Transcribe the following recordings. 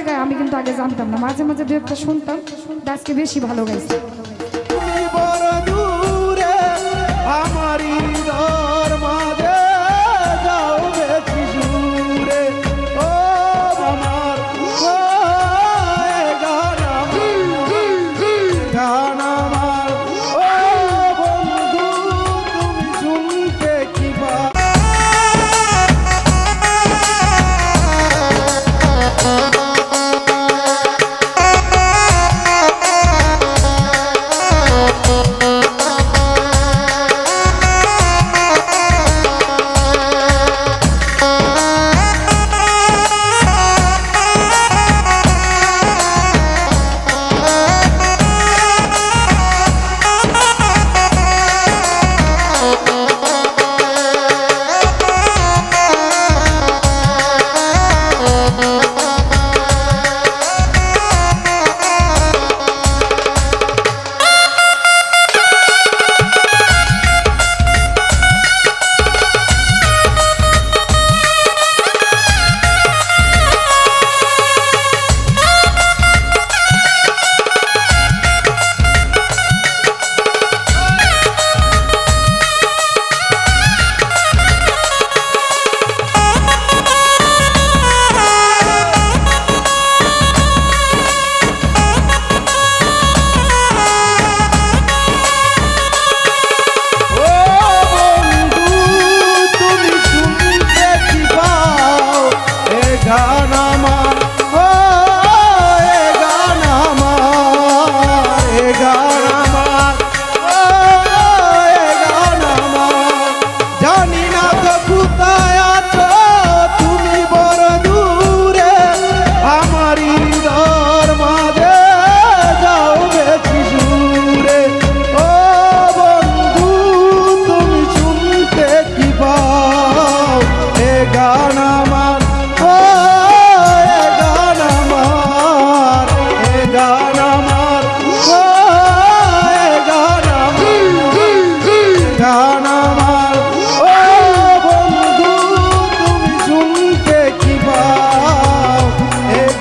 জায়গায় আমি কিন্তু আগে জানতাম না। মাঝে মাঝে দু একটা শুনতাম দাসকে বেশি ভালো গাইছে।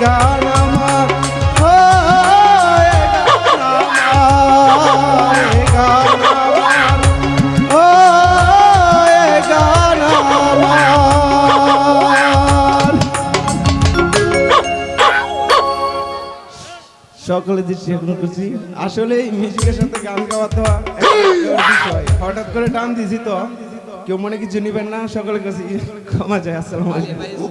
গান আমার। সকলে দৃষ্টি এখন করছি। আসলে মিউজিকের সাথে গান গাওয়া তো বিষয়। হঠাৎ করে টান দিছি তো। কেউ মনে কিছু নিবেন না, সকলের কাছে ক্ষমা যায় আসসালাম আলাইকুম।